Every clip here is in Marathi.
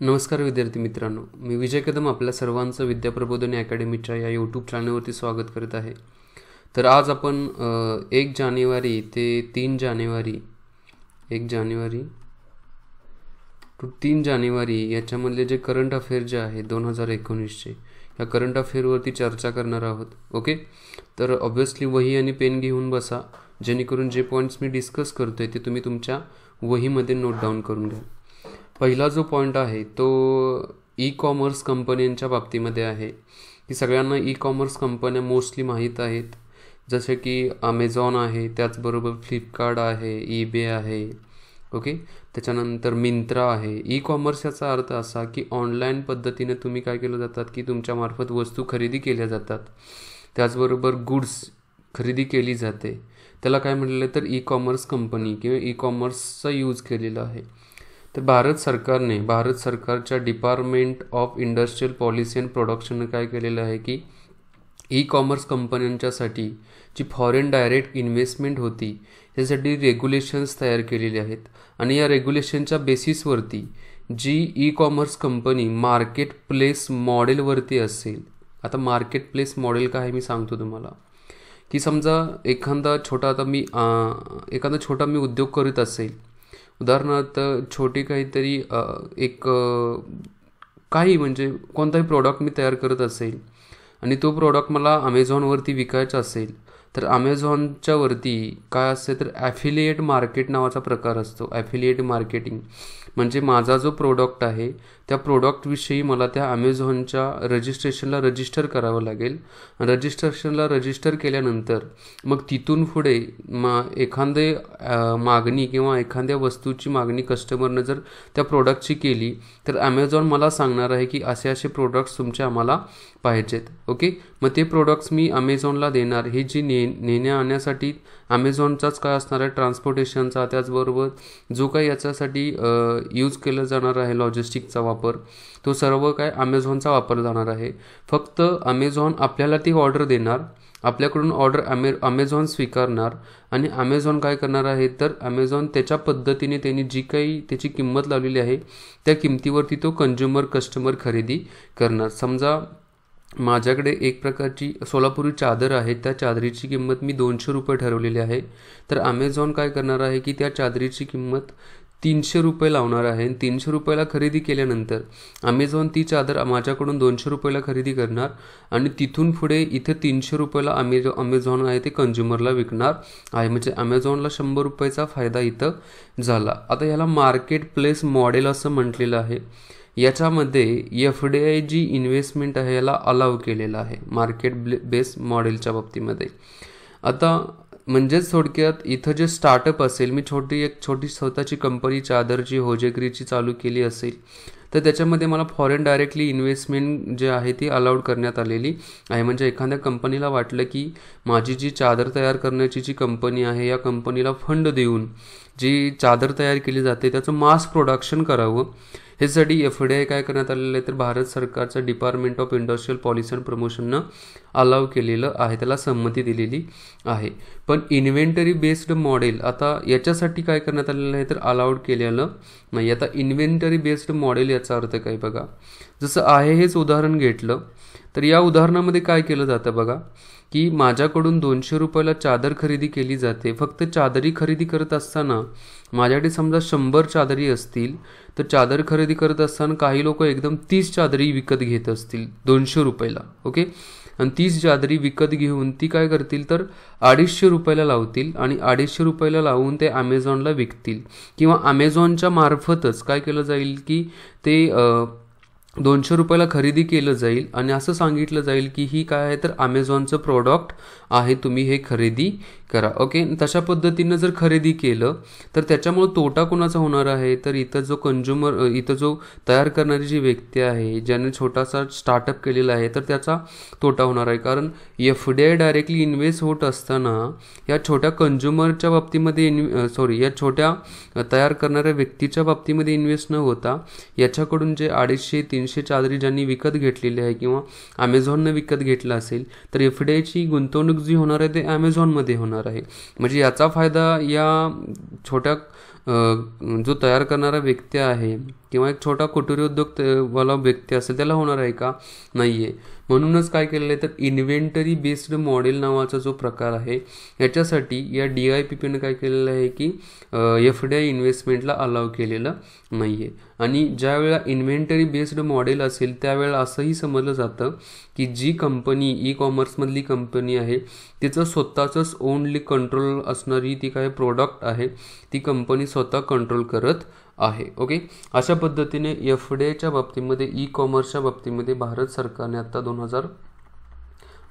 नमस्कार विद्यार्थी मित्रांनो. मी विजय कदम आपल्या सर्वांचं विद्याप्रबोधनी अकॅडमीच्या या यूट्यूब चॅनलवरती स्वागत करत आहे. तर आज आपण एक जानेवारी ते तीन जानेवारी एक जानेवारी टू तीन जानेवारी याच्यामधले जे करंट अफेअर जे आहे दोन हजार एकोणीसचे या करंट अफेअरवरती चर्चा करणार आहोत. ओके तर ऑब्व्हियसली वही आणि पेन घेऊन बसा जेणेकरून जे पॉईंट्स मी डिस्कस करतोय ते तुम्ही तुमच्या वहीमध्ये नोट डाऊन करून घ्या. पहिला जो पॉईंट आहे तो ई कॉमर्स कंपन्यांच्या बाबतीमध्ये आहे. की सगळ्यांना ई कॉमर्स कंपन्या मोस्टली माहीत आहेत. जसे की अमेझॉन आहे त्याचबरोबर फ्लिपकार्ट आहे ईबे आहे. ओके त्याच्यानंतर मिंत्रा आहे. ई कॉमर्स याचा अर्थ असा की ऑनलाईन पद्धतीने तुम्ही काय केलं जातात की तुमच्यामार्फत वस्तू खरेदी केल्या जातात. त्याचबरोबर गुड्स खरेदी केली जाते. त्याला काय म्हटलेलं तर ई कॉमर्स कंपनी किंवा ई कॉमर्सचा यूज केलेला आहे. तर भारत सरकारने भारत सरकारच्या department of industrial policy and प्रोडक्शनने काय केलेलं आहे की ई कॉमर्स कंपन्यांच्यासाठी जी फॉरेन डायरेक्ट इन्व्हेस्टमेंट होती त्यासाठी रेग्युलेशन्स तयार केलेले आहेत. आणि या रेग्युलेशनच्या बेसिसवरती जी e commerce company market place मॉडेलवरती असेल आता मार्केट प्लेस मॉडेल काय आहे मी सांगतो तुम्हाला. की समजा एखादा छोटा आता मी एखादा छोटा मी उद्योग करीत असेल उदाहरणार्थ छोटी काहीतरी एक काही म्हणजे कोणताही प्रॉडक्ट मी तयार करत असेल आणि तो प्रोडक्ट मला अमेझॉनवरती विकायचा असेल तर अमेझॉनच्या वरती काय असते तर ॲफिलिएट मार्केट नावाचा प्रकार असतो. ॲफिलिएट मार्केटिंग म्हणजे माझा जो प्रोडक्ट आहे त्या प्रोडक्टविषयी मला त्या अमेझॉनच्या रजिस्ट्रेशनला रजिस्टर करावं लागेल. रजिस्ट्रेशनला रजिस्टर केल्यानंतर मग तिथून पुढे मा एखादे मागणी किंवा एखाद्या वस्तूची मागणी कस्टमरनं जर त्या प्रोडक्टची केली तर अमेझॉन मला सांगणार आहे की असे असे प्रोडक्ट्स तुमचे आम्हाला पाहिजेत. ओके? मग ते प्रोडक्ट्स मी अमेझॉनला देणार. हे जी ने नेण्या आणण्यासाठी अमेझॉनचाच काय असणार आहे? ट्रान्सपोर्टेशनचा त्याचबरोबर जो काही याच्यासाठी यूज केला जाणार आहे लॉजिस्टिकचा वापर. तो सर्व काय अमेझॉनचा वापर जाणार आहे. फक्त अमेझॉन आपल्याला ती ऑर्डर देणार. आपल्याकडून ऑर्डर अमे अमेझॉन स्वीकारणार. आणि अमेझॉन काय करणार आहे? तर अमेझॉन त्याच्या पद्धतीने त्यांनी जी काही त्याची किंमत लावलेली आहे त्या किमतीवरती तो कंझ्युमर कस्टमर खरेदी करणार. समजा माझ्याकडे एक प्रकारची सोलापुरी चादर आहे त्या चादरीची किंमत मी दोनशे रुपये ठरवलेली आहे. तर अमेझॉन काय करणार आहे की त्या चादरीची किंमत तीनशे रुपये लावणार आहे. आणि तीनशे रुपयाला खरेदी केल्यानंतर अमेझॉन ती चादर माझ्याकडून दोनशे रुपयाला खरेदी करणार. आणि तिथून पुढे इथे तीनशे रुपयाला अमेझॉ अमेझॉन आहे ते कंझ्युमरला विकणार आहे. म्हणजे अमेझॉनला शंभर रुपयाचा फायदा इथं झाला. आता याला मार्केट प्लेस मॉडेल असं म्हटलेलं आहे. याच्यामध्ये एफ डी आय जी इन्व्हेस्टमेंट आहे याला अलाव केलेलं आहे. मार्केट बेस मॉडेलच्या बाबतीमध्ये. आता म्हणजेच थोडक्यात इथं जे स्टार्टअप असेल मी छोटी एक छोटी स्वतःची कंपनी चादरची होजेगिरीची चालू केली असेल तर त्याच्यामध्ये मला फॉरेन डायरेक्टली इन्व्हेस्टमेंट जे आहे ती अलाउड करण्यात आलेली आहे. म्हणजे एखाद्या कंपनीला वाटलं की माझी जी चादर तयार करण्याची जी कंपनी आहे या कंपनीला फंड देऊन जी चादर तयार केली जाते त्याचं मास प्रोडक्शन करावं. ह्यासाठी एफ डी आय काय करण्यात आलेलं आहे? तर भारत सरकारचं department of industrial policy and प्रमोशननं अलाव केलेलं आहे. त्याला संमती दिलेली आहे. पण इन्व्हेंटरी बेस्ड मॉडेल आता याच्यासाठी काय करण्यात आलेलं आहे? तर अलाउड केलेलं नाही आता इन्व्हेंटरी बेस्ड मॉडेल याचा अर्थ काय बघा? जसं आहे हेच उदाहरण घेतलं तर या उदाहरणामध्ये काय केलं जातं बघा? की माझ्याकडून दोनशे रुपयाला चादर खरेदी केली जाते. फक्त चादरी खरेदी करत असताना माझ्याकडे समजा शंभर चादरी असतील तर चादर खरेदी करत असताना काही लोक एकदम तीस चादरी विकत घेत असतील दोनशे रुपयाला ओके? आणि तीस चादरी विकत घेऊन ती काय करतील तर अडीचशे रुपयाला लावतील आणि अडीचशे रुपयाला लावून ते अमेझॉनला विकतील. किंवा अमेझॉनच्या मार्फतच काय केलं जाईल की ते दोनशे रुपयाला खरेदी केलं जाईल आणि असं सांगितलं जाईल की ही काय आहे तर अमेझॉनचं प्रोडक्ट आहे तुम्ही हे खरेदी करा. ओके तशा पद्धतीनं जर खरेदी केलं तर त्याच्यामुळे तोटा कोणाचा होणार आहे? तर इथं जो कंझ्युमर इथं जो तयार करणारी जी व्यक्ती आहे ज्याने छोटासा स्टार्टअप केलेला आहे तर त्याचा तोटा होणार आहे. कारण F D I directly invest होत असताना या छोट्या कंझ्युमरच्या बाबतीमध्ये इन सॉरी या छोट्या तयार करणाऱ्या व्यक्तीच्या बाबतीमध्ये इन्व्हेस्ट न होता याच्याकडून जे अडीचशे तीनशे चादरी ज्यांनी विकत घेतलेली आहे किंवा अमेझॉननं विकत घेतला असेल तर एफ डी आयची गुंतवणूक जी होणार आहे ते अमेझॉनमध्ये होणार आहे. म्हणजे याचा फायदा या छोट्या जो तयार करणारा व्यक्ती आहे किंवा एक छोटा कुटीर उद्योग वाला व्यक्ती असेल त्याला होणार आहे का? नाही आहे म्हणूनच काय केलेलं आहे तर इन्व्हेंटरी बेस्ड मॉडेल नावाचा जो प्रकार आहे याच्यासाठी या डी आय पी पीनं काय केलेलं आहे की एफ डी आय इन्व्हेस्टमेंटला अलाव केलेलं नाही आहे आणि ज्या वेळेला इन्व्हेंटरी बेस्ड मॉडेल असेल त्यावेळेला असंही समजलं जातं की जी कंपनी ई कॉमर्समधली कंपनी आहे तिचं स्वतःचंच ओनली कंट्रोल असणारी ती काय प्रोडक्ट आहे ती कंपनी स्वतः कंट्रोल करत आहे ओके अशा पद्धतीने एफ डी आयच्या बाबतीमध्ये ई कॉमर्सच्या बाबतीमध्ये भारत सरकारने आता दोन हजार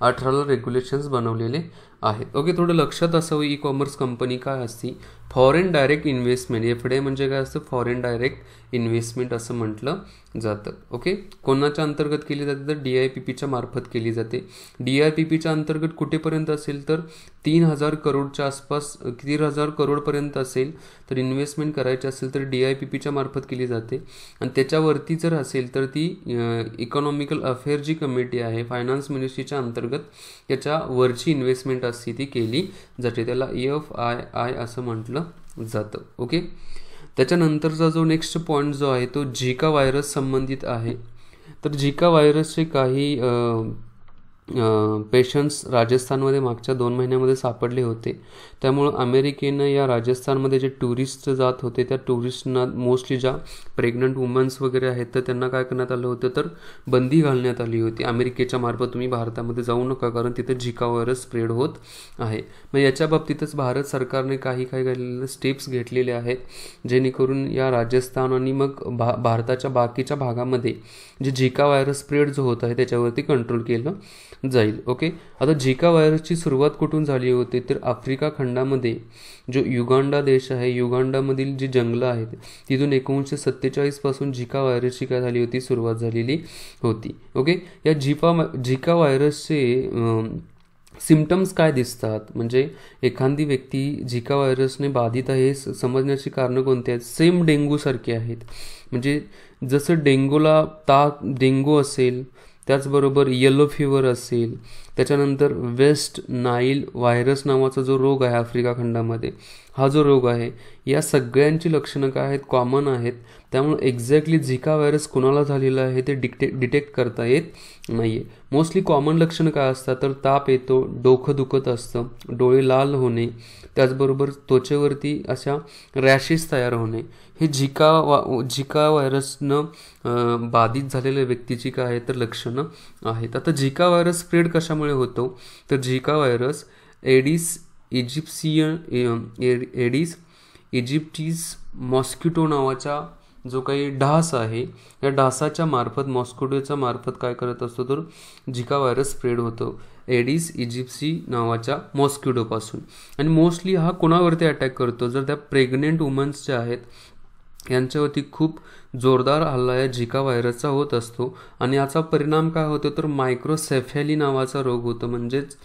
अठराला रेग्युलेशन्स बनवलेले आहेत ओके थोडं लक्षात असावं ई कॉमर्स कंपनी काय असती? Foreign direct investment F D म्हणजे काय असतं? फॉरेन डायरेक्ट इन्व्हेस्टमेंट असं म्हटलं जातं. ओके? कोणाच्या अंतर्गत केली जाते? तर डी आय पी पीच्या मार्फत केली जाते. डी आय पी पीच्या अंतर्गत कुठेपर्यंत असेल तर? तीन हजार करोडच्या आसपास तीन हजार करोडपर्यंत असेल. तर इन्व्हेस्टमेंट करायची असेल तर डी आय पी पीच्या मार्फत केली जाते. आणि त्याच्यावरती जर असेल तर ती इकॉनॉमिकल अफेअर जी कमिटी आहे फायनान्स मिनिस्ट्रीच्या अंतर्गत याच्या वरची इन्व्हेस्टमेंट असती ती केली जाते त्याला एफ आय आय असं म्हटलं जातं. ओके त्याच्यानंतरचा जो नेक्स्ट पॉईंट जो आहे तो झिका व्हायरस संबंधित आहे. तर झिका व्हायरसचे काही पेशंट्स राजस्थानमध्ये मागच्या दोन महिन्यामध्ये सापडले होते. त्यामुळं अमेरिकेनं या राजस्थानमध्ये जे टुरिस्ट जात होते त्या टुरिस्टना मोस्टली ज्या प्रेग्नंट वुमन्स वगैरे आहेत तर त्यांना काय करण्यात आलं होतं तर बंदी घालण्यात आली होती. अमेरिकेच्या मार्फत तुम्ही भारतामध्ये जाऊ नका कारण तिथं झिका व्हायरस स्प्रेड होत आहे. मग याच्या बाबतीतच भारत सरकारने काही काही काही स्टेप्स घेतलेले आहेत जेणेकरून या राजस्थान आणि मग भा भारताच्या बाकीच्या भागामध्ये जे झिका व्हायरस स्प्रेड जो होत आहे त्याच्यावरती कंट्रोल केलं. जाईल ओके आता झिका व्हायरसची सुरुवात कुठून झाली होती? तर आफ्रिका खंडामध्ये जो युगांडा देश आहे युगांडामधील जी जंगलं आहेत तिथून एकोणीसशे सत्तेचाळीसपासून झिका व्हायरसची काय झाली होती? सुरुवात झालेली होती ओके या झिपा झिका व्हायरसचे सिमटम्स काय दिसतात? म्हणजे एखादी व्यक्ती झिका व्हायरसने बाधित आहे समजण्याची कारणं कोणती आहेत? सेम डेंगूसारखे आहेत. म्हणजे जसं डेंगूला ताप डेंगू असेल त्याचबरोबर येलो फिवर असेल त्याच्यानंतर वेस्ट नाईल व्हायरस नावाचा जो रोग आहे आफ्रिका खंडामध्ये हा जो रोग आहे या सगळ्यांची लक्षणं काय आहेत? कॉमन आहेत. त्यामुळे एक्झॅक्टली झिका व्हायरस कुणाला झालेला आहे ते डिक्टे डिटेक्ट करता येत नाही आहे मोस्टली कॉमन लक्षणं काय असतात? तर ताप येतो डोकं दुखत असतं डोळे लाल होणे त्याचबरोबर त्वचेवरती अशा रॅशेस तयार होणे. हे झिका वा झिका व्हायरसनं बाधित झालेल्या व्यक्तीची काय आहे तर लक्षणं आहेत. आता झिका व्हायरस स्प्रेड कशामुळे होतो? तर Zika virus Aedes Egyptian Aedes aegypti mosquito नावाच्या जो काही डास आहे या डासाच्या मार्फत मॉस्किटोच्या मार्फत काय करत असतो तर झिका व्हायरस स्प्रेड होतो. एडिस इजिप्सी नावाच्या मॉस्किटोपासून. आणि मोस्टली हा कोणावरती अटॅक करतो? जर त्या प्रेग्नेंट वुमन्स ज्या आहेत यांच्यावरती खूप जोरदार हल्ला या झिका व्हायरसचा होत असतो. आणि याचा परिणाम काय होतो तर मायक्रोसेफॅली नावाचा रोग होतो. म्हणजेच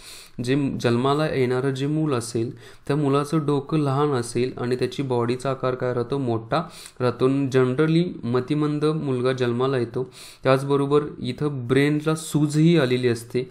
जे जन्माला येणारं जे मूल असेल त्या मुलाचं डोकं लहान असेल आणि त्याची बॉडीचा आकार काय राहतो? मोठा राहतो. जनरली मतिमंद मुलगा जन्माला येतो. त्याचबरोबर इथं ब्रेनला सूजही आलेली असते.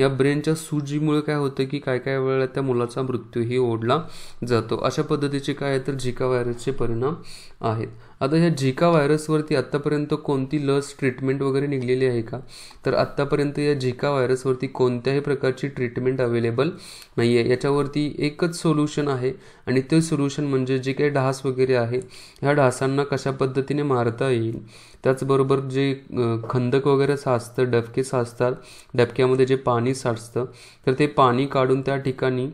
या ब्रेनच्या सूजीमुळे काय होतं की काय काय वेळेला त्या मुलाचा मृत्यूही ओढला जातो. अशा पद्धतीचे काय तर झिका व्हायरसचे परिणाम आहेत. आता ह्या झिका व्हायरसवरती आत्तापर्यंत कोणती लस ट्रीटमेंट वगैरे निघलेली आहे का? तर आत्तापर्यंत या झिका व्हायरसवरती कोणत्याही प्रकारची ट्रीटमेंट अवेलेबल नाही आहे याच्यावरती एकच सोल्युशन आहे आणि ते सोल्युशन म्हणजे जे काही ढास वगैरे आहे ह्या ढासांना कशा पद्धतीने मारता येईल? त्याचबरोबर जे खंदक वगैरे साचतं डबके साचतात डबक्यामध्ये जे पाणी साचतं तर ते पाणी काढून त्या ठिकाणी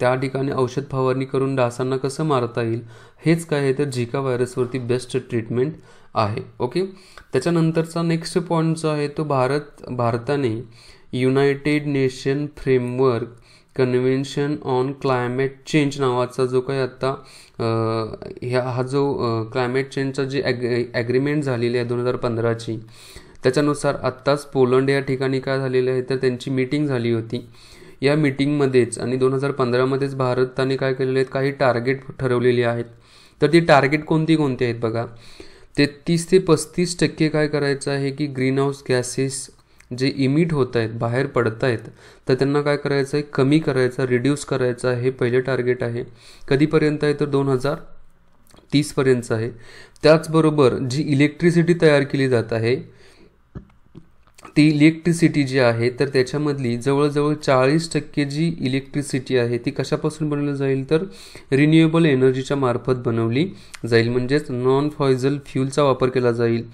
त्या ठिकाणी औषध फवारणी करून डासांना कसं मारता येईल हेच काय आहे तर झिका व्हायरसवरती बेस्ट ट्रीटमेंट आहे ओके? त्याच्यानंतरचा नेक्स्ट पॉईंट जो आहे तो भारत भारताने United Nation Framework Convention on Climate Change नावाचा जो काही आत्ता ह्या हा जो क्लायमेट चेंजचा जी ॲग ॲग्रीमेंट झालेली आहे दोन हजार पंधराची त्याच्यानुसार आत्ताच पोलंड या ठिकाणी काय झालेलं आहे तर त्यांची मीटिंग झाली होती. या मीटिंगमध्येच आणि दोन हजार पंधरामध्येच भारताने काय केलेले आहेत काही टार्गेट ठरवलेली आहेत. तर ती टार्गेट कोणती कोणती आहेत बघा? तेहतीस ते पस्तीस टक्के काय करायचं आहे की ग्रीन हाऊस गॅसेस जे इमिट होत आहेत बाहेर पडत आहेत तर त्यांना काय करायचं आहे? कमी करायचं रिड्यूस करायचं हे पहिले टार्गेट आहे. कधीपर्यंत आहे? तर दोन हजार तीसपर्यंतचं आहे. त्याचबरोबर जी इलेक्ट्रिसिटी तयार केली जात आहे ती इलेक्ट्रिसिटी जी आहे तर त्याच्यामधली जवळजवळ चाळीस टक्के जी इलेक्ट्रिसिटी आहे ती कशापासून बनवली जाईल? तर रिन्युएबल एनर्जीच्या मार्फत बनवली जाईल. म्हणजेच नॉन फॉयझल फ्यूलचा वापर केला जाईल.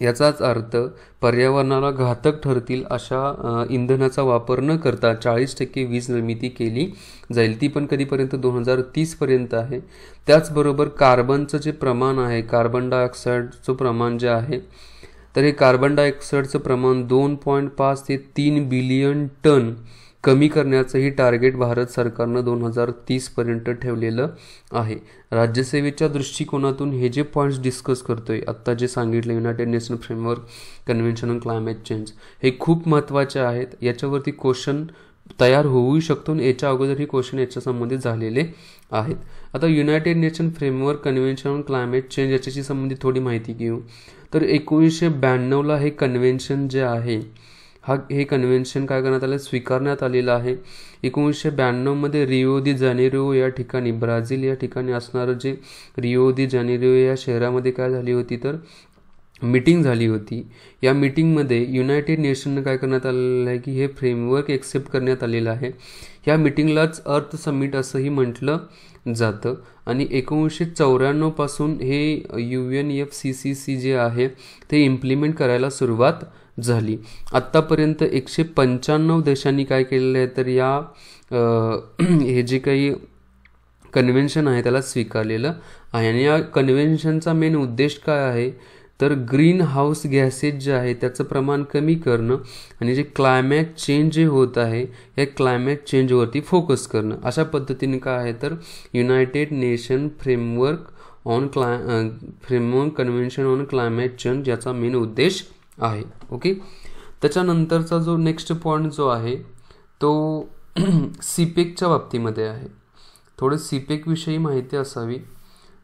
याचाच अर्थ पर्यावरणाला घातक ठरतील अशा इंधनाचा वापर न करता चाळीस टक्के वीज निर्मिती केली जाईल. ती पण कधीपर्यंत? दोन हजार तीसपर्यंत आहे. त्याचबरोबर कार्बनचं जे प्रमाण आहे कार्बन डायऑक्साईडचं प्रमाण जे आहे तर हे कार्बन डायऑक्साईडचं प्रमाण दोन पॉईंट पाच ते तीन बिलियन टन कमी करण्याचंही टार्गेट भारत सरकारनं दोन हजार तीसपर्यंत ठेवलेलं आहे. राज्यसेवेच्या दृष्टिकोनातून हे जे पॉईंट्स डिस्कस करतोय आत्ता जे सांगितलं United Nation Framework Convention on Climate Change हे खूप महत्त्वाचे आहेत. याच्यावरती क्वेश्चन तयार होऊ शकतो आणि याच्या अगोदरही क्वेश्चन याच्या संबंधित झालेले आहेत. आता United Nation Framework Convention on Climate Change याच्याशी संबंधित थोडी माहिती घेऊ. तर एकोणीसशे ब्याण्णवला हे कन्व्हेन्शन जे आहे हा हे कन्व्हेन्शन काय करण्यात आलं स्वीकारण्यात आलेलं आहे. एकोणीसशे ब्याण्णवमध्ये रिओ दी जानेरिओ या ठिकाणी ब्राझील या ठिकाणी असणारं जे रिओ दी जानेरिओ या शहरामध्ये काय झाली होती तर? मीटिंग झाली होती. या मीटिंगमध्ये युनायटेड नेशननं काय करण्यात आलेलं आहे की हे फ्रेमवर्क एक्सेप्ट करण्यात आलेलं आहे. या मीटिंगलाच अर्थ समिट असंही म्हटलं जातं. आणि एकोणीसशे चौऱ्याण्णवपासून हे U N F C C C जे आहे ते इम्प्लिमेंट करायला सुरुवात झाली. आत्तापर्यंत एकशे पंच्याण्णव देशांनी काय केलेलं आहे तर या हे जे काही कन्व्हेन्शन आहे त्याला स्वीकारलेलं आहे. आणि या कन्व्हेन्शनचा मेन उद्देश काय आहे तर ग्रीन हाऊस गॅसेस जे आहे त्याचं प्रमाण कमी करणं आणि जे क्लायमॅट चेंज जे होत आहे या क्लायमॅट चेंजवरती फोकस करणं. अशा पद्धतीने काय आहे तर United Nation Framework on cli Framework Convention on Climate Change याचा मेन उद्देश आहे. ओके त्याच्यानंतरचा जो नेक्स्ट पॉईंट जो आहे तो सीपेकच्या बाबतीमध्ये आहे. थोडं सीपेकविषयी माहिती असावी.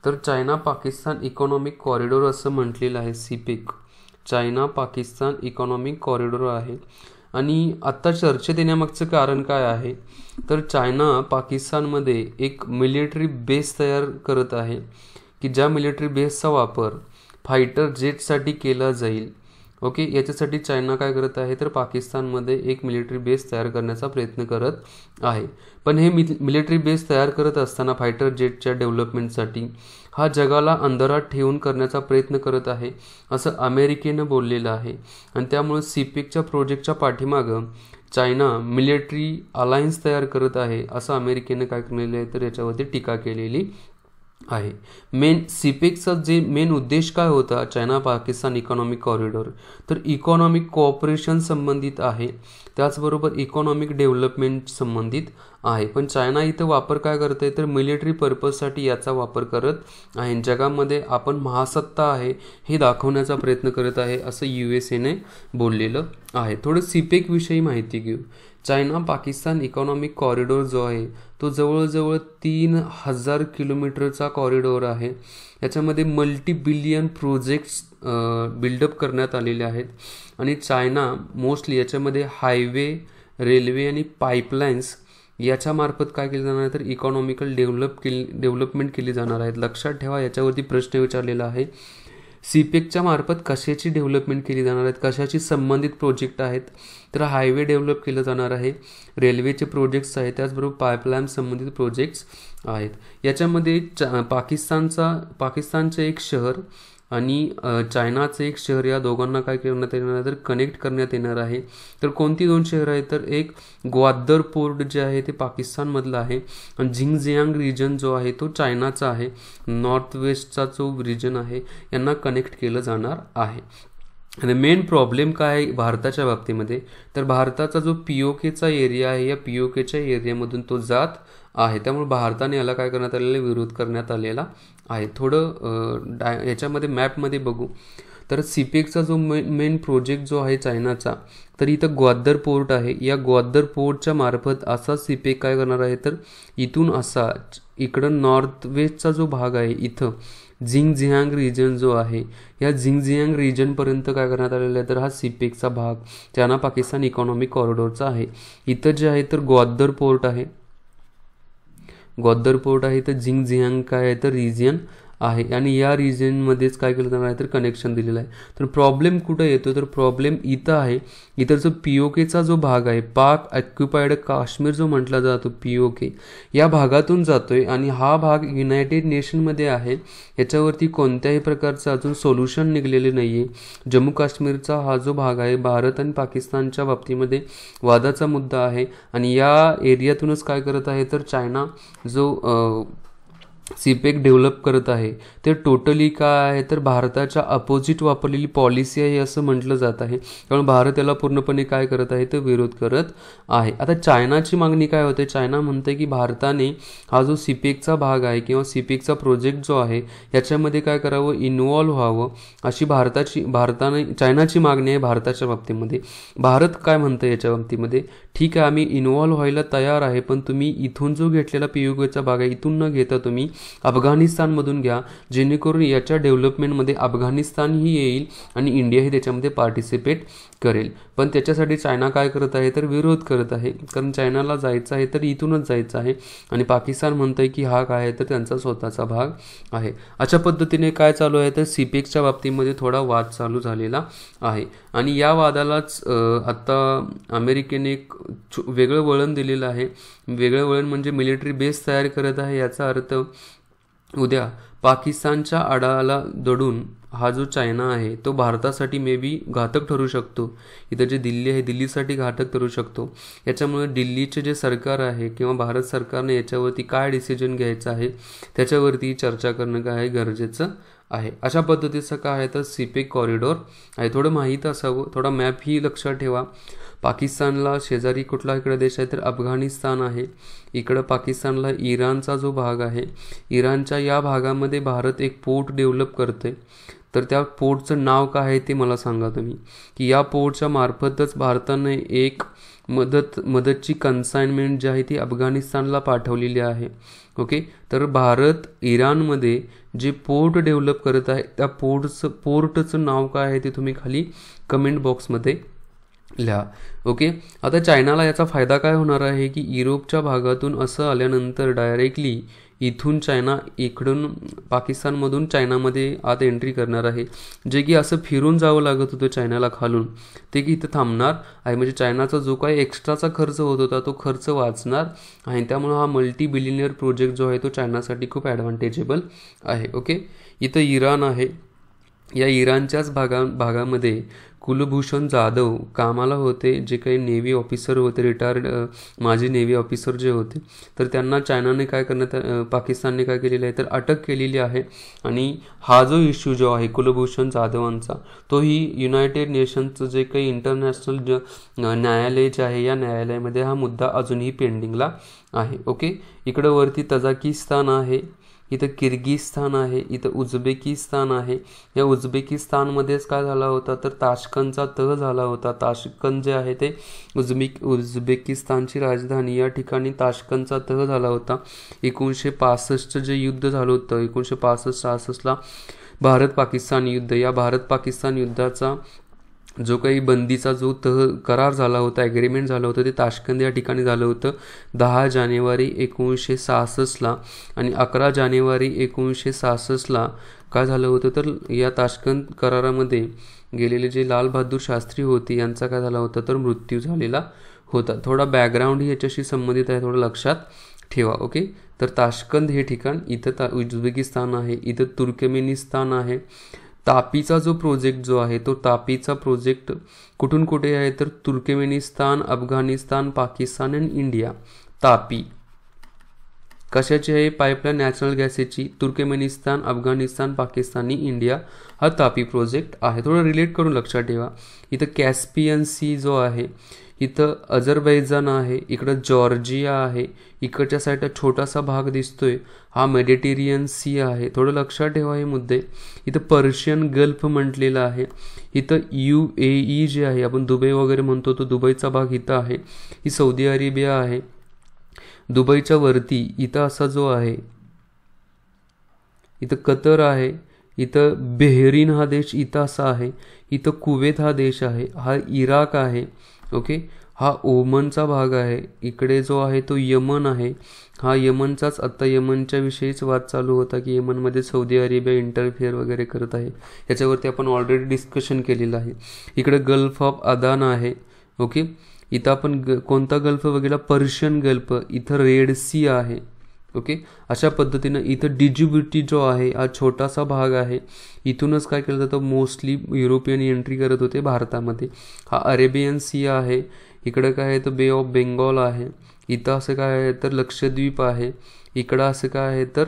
तर चायना पाकिस्तान इकॉनॉमिक कॉरिडोर असं म्हटलेलं आहे CPEC China Pakistan economic corridor आहे. आणि आत्ता चर्चेत येण्यामागचं कारण काय आहे? तर चायना पाकिस्तानमध्ये एक मिलिटरी बेस तयार करत आहे की ज्या मिलिटरी बेसचा वापर फायटर जेटसाठी केला जाईल. ओके याच्यासाठी चायना काय करत आहे तर पाकिस्तानमध्ये एक मिलिटरी बेस तयार करण्याचा प्रयत्न करत आहे. पण हे मिलिटरी बेस तयार करत असताना फायटर जेटच्या डेव्हलपमेंटसाठी हा जगाला अंधारात ठेवून करण्याचा प्रयत्न करत आहे असं अमेरिकेनं बोललेलं आहे. आणि त्यामुळे सीपेकच्या प्रोजेक्टच्या पाठीमागं चायना मिलिटरी अलायन्स तयार करत आहे असं अमेरिकेनं काय केलेलं आहे तर याच्यावरती टीका केलेली आहे. मेन सिपेकचा जे मेन उद्देश काय होता? चायना पाकिस्तान इकॉनॉमिक कॉरिडॉर तर इकॉनॉमिक कोऑपरेशन संबंधित आहे. त्याचबरोबर इकॉनॉमिक डेव्हलपमेंट संबंधित आहे. पण चायना इथं वापर काय करत आहे तर मिलिटरी पर्पजसाठी याचा वापर करत आहे. जगामध्ये आपण महासत्ता आहे हे दाखवण्याचा प्रयत्न करत आहे असं यू एस एने बोललेलं आहे. थोडं सिपेकविषयी माहिती घेऊ. चायना पाकिस्तान इकॉनॉमिक कॉरिडॉर जो आहे तो जवळजवळ तीन हजार किलोमीटरचा कॉरिडॉर आहे. याच्यामध्ये मल्टी बिलियन प्रोजेक्ट्स बिल्डअप करण्यात आलेले आहेत. आणि चायना मोस्टली याच्यामध्ये हायवे रेल्वे आणि पाईपलाईन्स याच्यामार्फत काय केलं जाणार आहे तर इकॉनॉमिकल डेव्हलप केली डेव्हलपमेंट केली जाणार आहेत. लक्षात ठेवा याच्यावरती प्रश्न विचारलेला आहे. सीपेकच्या मार्फत कशाची डेव्हलपमेंट केली जाणार आहेत कशाची संबंधित प्रोजेक्ट आहेत? तर हायवे डेव्हलप केलं जाणार आहे. रेल्वेचे प्रोजेक्ट्स आहेत. त्याचबरोबर पाईपलाईन संबंधित प्रोजेक्ट्स आहेत. याच्यामध्ये चा पाकिस्तानचा पाकिस्तानचं एक शहर आणि चायनाचं एक शहर या दोघांना काय करण्यात येणार आहे तर कनेक्ट करण्यात येणार आहे. तर कोणती दोन शहरं आहेत? तर एक ग्वादर पोर्ट जे आहे ते पाकिस्तानमधलं आहे. आणि झिंगझियांग रिजन जो आहे तो चायनाचा आहे. नॉर्थ वेस्टचा जो रिजन आहे यांना कनेक्ट केलं जाणार आहे. आणि मेन प्रॉब्लेम काय आहे भारताच्या बाबतीमध्ये? तर भारताचा जो पी ओ केचा एरिया आहे या पी ओ केच्या एरियामधून तो जात आहे. त्यामुळे भारताने याला काय करण्यात आलेला विरोध करण्यात आलेला आहे. थोडं डाय याच्यामध्ये मॅपमध्ये बघू. तर सिपेकचा जो मे मेन प्रोजेक्ट जो आहे चायनाचा तर इथं ग्वादर पोर्ट आहे. या ग्वादर पोर्टच्या मार्फत असा सीपेक काय करणार आहे? तर इथून असा इकडं नॉर्थ वेस्टचा जो भाग आहे इथं झिंगझियांग रिजन जो आहे या झिंगझियांग रिजनपर्यंत काय करण्यात आलेला आहे? तर हा सिपेकचा भाग चायना पाकिस्तान इकॉनॉमिक कॉरिडॉरचा आहे. इथं जे आहे तर ग्वादर पोर्ट आहे. ग्वादर पोर्ट आहे तर झिंगझियांग काय आहे तर रिजियन आहे. आणि या रिजनमध्येच काय केलं जाणार आहे तर कनेक्शन दिलेलं आहे. तर प्रॉब्लेम कुठं येतो तर प्रॉब्लेम इथं आहे. इतर जो पी ओ केचा जो भाग आहे पाक ऑक्युपाईड काश्मीर जो म्हटला जातो पी ओ के या भागातून जातो आहे आणि हा भाग युनायटेड नेशनमध्ये आहे. याच्यावरती कोणत्याही प्रकारचं अजून सोल्युशन निघलेले नाही आहे जम्मू काश्मीरचा हा जो भाग आहे भारत आणि पाकिस्तानच्या बाबतीमध्ये वादाचा मुद्दा आहे. आणि या एरियातूनच काय करत आहे? तर चायना जो सीपेक डेव्हलप करत आहे. ते टोटली काय आहे? तर भारताच्या अपोजिट वापरलेली पॉलिसी आहे असं म्हटलं जात आहे. कारण भारत याला पूर्णपणे काय करत आहे? तर विरोध करत आहे. आता चायनाची मागणी काय होते? चायना म्हणते की भारताने हा जो सीपेकचा भाग आहे किंवा सीपेकचा प्रोजेक्ट जो आहे याच्यामध्ये काय करावं? इन्वॉल्व्ह व्हावं. अशी भारताची भारताने चायनाची मागणी आहे भारताच्या बाबतीमध्ये. भारत काय म्हणतं याच्या बाबतीमध्ये? ठीक आहे आम्ही इन्वॉल्व्ह व्हायला तयार आहे पण तुम्ही इथून जो घेतलेला पीयुकेचा भाग आहे इथून न घेता तुम्ही अफगाणिस्तानमधून घ्या जेणेकरून याच्या डेव्हलपमेंटमध्ये अफगाणिस्तानही येईल आणि इंडियाही त्याच्यामध्ये पार्टिसिपेट करेल. पण त्याच्यासाठी चायना काय करत आहे तर विरोध करत आहे. कारण चायनाला जायचं आहे तर इथूनच जायचं आहे. आणि पाकिस्तान म्हणतं आहे की हा काय आहे तर त्यांचा स्वतःचा भाग आहे. अशा पद्धतीने काय चालू आहे तर सीपेक्सच्या बाबतीमध्ये थोडा वाद चालू झालेला आहे. आणि या वादालाच आत्ता अमेरिकेने एक वेगळं वळण दिलेलं आहे. वेगळं वळण म्हणजे मिलिटरी बेस तयार करत आहे याचा अर्थ उद्या पाकिस्तानच्या आडाला दडून हा जो चायना आहे तो भारतासाठी मे बी घातक ठरू शकतो. इथं जे दिल्ली आहे दिल्लीसाठी घातक ठरू शकतो. याच्यामुळे दिल्लीचे जे सरकार आहे किंवा भारत सरकारने याच्यावरती काय डिसिजन घ्यायचं आहे त्याच्यावरती चर्चा करणं काय गरजेचं आहे. अशा पद्धतीचं काय आहे तर सिपेक कॉरिडॉर आहे. थोडं माहीत असावं. थोडा मॅप ही लक्षात ठेवा. पाकिस्तानला शेजारी कुठला इकडे देश आहे तर अफगाणिस्तान आहे. इकडं पाकिस्तानला इराणचा जो भाग आहे इराणच्या या भागामध्ये भारत एक पोर्ट डेव्हलप करते तर त्या पोर्टचं नाव काय आहे ते मला सांगा तुम्ही. की या पोर्टच्या मार्फतच भारताने एक मदत मदतची कन्साइनमेंट जी आहे ती अफगाणिस्तानला पाठवलेली आहे. ओके तर भारत इराणमध्ये जे पोर्ट डेव्हलप करत आहे त्या पोर्टचं पोर्टचं नाव काय आहे ते तुम्ही खाली कमेंट बॉक्समध्ये लिहा. ओके आता चायनाला याचा फायदा काय होणार आहे की युरोपच्या भागातून असं आल्यानंतर डायरेक्टली इथून चायना इकडून पाकिस्तानमधून चायनामध्ये आत एंट्री करणार आहे. जे की असं फिरून जावं लागत होतं चायनाला खालून. ते की इथं थांबणार आहे. म्हणजे चायनाचा जो काही एक्स्ट्राचा खर्च होत होता तो खर्च वाचणार आणि त्यामुळं हा मल्टी बिलिनियर प्रोजेक्ट जो आहे तो चायनासाठी खूप ॲडव्हान्टेजेबल आहे. ओके इथं इराण आहे. या इराणच्याच भागा भागामध्ये कुलभूषण जाधव कामाला होते जे काही नेव्ही ऑफिसर होते रिटायर्ड माजी नेव्ही ऑफिसर जे होते तर त्यांना चायनाने काय करण्यात पाकिस्तानने काय केलेलं आहे तर अटक केलेली आहे. आणि हा जो इश्यू जो आहे कुलभूषण जाधवांचा तोही युनायटेड नेशनचं जे काही इंटरनॅशनल ज न्यायालय जे आहे या न्यायालयामध्ये हा मुद्दा अजूनही पेंडिंगला आहे. ओके इकडं वरती तजाकिस्तान आहे. इथं किर्गिस्तान आहे इथं उझबेकिस्तान आहे. या उझबेकिस्तानमध्येच काय झाला होता? तर ताशकनचा तह झाला होता. ताशकन जे आहे ते उझबेक उझबेकिस्तानची राजधानी. या ठिकाणी ताशकनचा तह झाला होता. एकोणीसशे पासष्टचं जे युद्ध झालं होतं एकोणीसशे पासष्ट सहासष्टला भारत पाकिस्तान युद्ध. या भारत पाकिस्तान युद्धाचा जो काही बंदीचा जो तह करार झाला होता ॲग्रीमेंट झालं होतं ते ताशकंद या ठिकाणी झालं होतं. दहा जानेवारी एकोणीसशे सहासष्टला आणि अकरा जानेवारी एकोणीसशे सहासष्टला काय झालं होतं? तर या ताशकंद करारामध्ये गेलेले जे लालबहादूर शास्त्री होते यांचा काय झाला होता? तर मृत्यू झालेला होता. थोडा बॅकग्राऊंड ही याच्याशी संबंधित आहे थोडं लक्षात ठेवा ओके तर ताशकंद हे ठिकाण इथं ता उझबेकिस्तान आहे इथं तुर्कमेनिस्तान आहे. तापीचा जो प्रोजेक्ट जो आहे तो तापीचा प्रोजेक्ट कुठून कुठे आहे तर Turkmenistan Afghanistan Pakistan and India. TAPI. कशाची आहे? पाईपलाईन नॅचरल गॅसेची तुर्कमेनिस्तान अफगाणिस्तान पाकिस्तानी इंडिया हा तापी प्रोजेक्ट आहे. थोडं रिलेट करून लक्षात ठेवा. इथं कॅस्पियन सी जो आहे इथं अझरबैजान आहे इकडं जॉर्जिया आहे इकडच्या साईडला छोटासा भाग दिसतोय. हा मेडिटेरियन सी आहे. थोडं लक्षात ठेवा हे मुद्दे. इथं पर्शियन गल्फ म्हटलेलं आहे. इथं यू ए ई जे आहे आपण दुबई वगैरे म्हणतो तो दुबईचा भाग इथं आहे. ही सौदी अरेबिया आहे. दुबईच्या वरती इथं असा जो आहे इथं कतर आहे इथं बेहरीन हा देश इथं असा आहे इथं कुवेत हा देश आहे हा इराक आहे ओके? हा ओमनचा भाग आहे. इकडे जो आहे तो यमन आहे. हा यमनचाच आत्ता यमनच्या विषयीच वाद चालू होता की यमनमध्ये सौदी अरेबिया इंटरफिअर वगैरे करत आहे. याच्यावरती आपण ऑलरेडी डिस्कशन केलेलं आहे. इकडे गल्फ ऑफ अदान आहे. ओके? इथं आपण ग कोणता गल्फ बघितला? पर्शियन गल्फ इथं रेड सी आहे. ओके अशा पद्धतीनं इथं डिजिबिलिटी जो आहे हा छोटासा भाग आहे. इथूनच काय केलं जातं? मोस्टली युरोपियन एंट्री करत होते भारतामध्ये. हा अरेबियन सी आहे. इकडं काय आहे? तर बे ऑफ बेंगॉल आहे. इथं असं काय आहे? तर लक्षद्वीप आहे. इकडं असं काय आहे? तर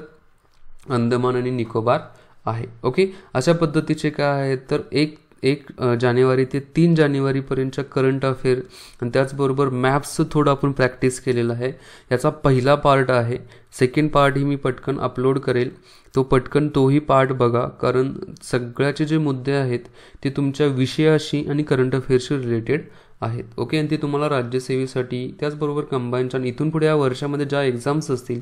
अंदमान आणि निकोबार आहे. ओके अशा पद्धतीचे काय आहे? तर एक एक जानेवारी ते तीन जानेवारीपर्यंतच्या करंट अफेअर आणि त्याचबरोबर मॅप्सचं थोडं आपण प्रॅक्टिस केलेलं आहे. याचा पहिला पार्ट आहे. सेकंड पार्टही मी पटकन अपलोड करेल. तो पटकन तोही पार्ट बघा कारण सगळ्याचे जे मुद्दे आहेत ते तुमच्या विषयाशी आणि करंट अफेअरशी रिलेटेड आहेत. ओके आणि ते तुम्हाला राज्यसेवेसाठी त्याचबरोबर कंबाईनच्या इथून पुढे या वर्षामध्ये ज्या एक्झाम्स असतील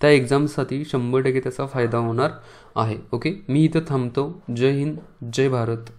त्या एक्झाम्ससाठी शंभर टक्के त्याचा फायदा होणार आहे. ओके मी इथं थांबतो. जय हिंद जय भारत.